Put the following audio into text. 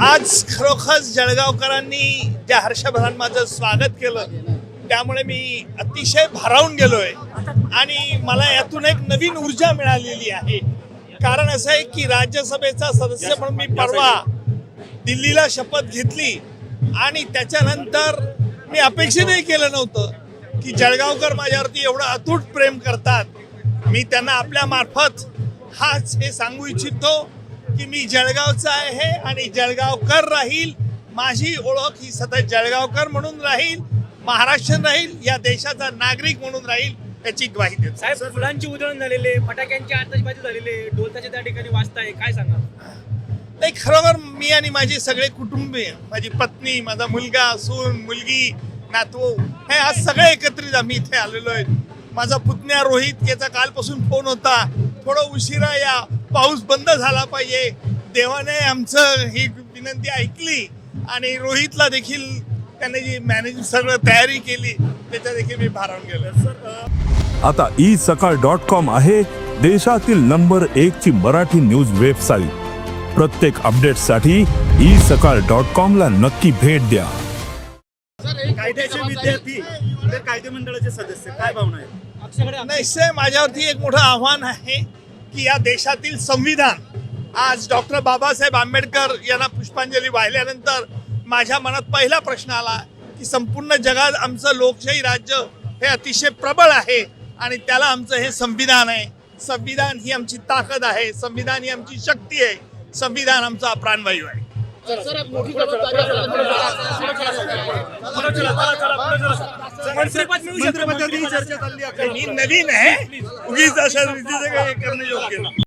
आज खरोखर जळगावकरांनी ज्या हर्षभरान माझं स्वागत केलं त्यामुळे मी अतिशय भारावून गेलोय. आणि मला यातून एक नवीन ऊर्जा मिळालेली आहे. कारण असं आहे की राज्यसभेचा सदस्य म्हणून मी परवा दिल्लीला शपथ घेतली. आणि त्याच्यानंतर मी अपेक्षितही केलं नव्हतं की जळगावकर माझ्यावरती एवढं अतूट प्रेम करतात. मी त्यांना आपल्या मार्फत हाच हे सांगू इच्छितो. की मी जळगावचा आहे आणि जळगावकर राहील. माझी ओळख ही सतत जळगावकर म्हणून राहील महाराष्ट्र राहील या देशाचा नागरिक म्हणून राहील याची ग्वाही देतो. साहेब फुलांची उधळण झालेले फटाक्यांची आतषबाजी झालेले ढोलताचे त्या ठिकाणी वाजताय काय सांगा नाही खरोखर मी आणि माझे सगळे कुटुंबीय माझी पत्नी माझा मुलगा सून मुलगी नातू हे आज सगळे एकत्रित आम्ही इथे आलेलो आहे माझा पुतण्या रोहित याचा कालपासून फोन होता. थोडं उशिरा या पाऊस बंद झाला पाहिजे. देवाने आमचं ही विनंती ऐकली आणि रोहितला देखील त्याने जी मॅनेज सगळं तयारी केली त्याच्या देखील मी भारावून गेलो आता ई सकाळ डॉट कॉम आहे देशातील नंबर एक ची मराठी न्यूज वेबसाईट प्रत्येक अपडेटसाठी ई सकाळ डॉट कॉम ला नक्की भेट द्या. कायद्याचे विद्यार्थी तर कायदे मंडळाचे सदस्य काय भावना आहे अक्षयकडे निश्चय माझ्यावरती एक मोठं आव्हान आहे. की या देशातील संविधान. आज डॉक्टर बाबासाहेब आंबेडकर यांना पुष्पांजली वाहिल्यानंतर माझ्या मनात पहिला प्रश्न आला की संपूर्ण जगात आमचं लोकशाही राज्य हे अतिशय प्रबळ आहे आणि त्याला आमचं हे संविधान आहे. संविधान ही आमची ताकद आहे संविधान ही आमची शक्ती आहे संविधान आमचा प्राणवायू आहे. मंत्रिपदाची चर्चा चालली मी नवीन आहे. उगीच अशा रीतीचं काही करणं योग्य नाही.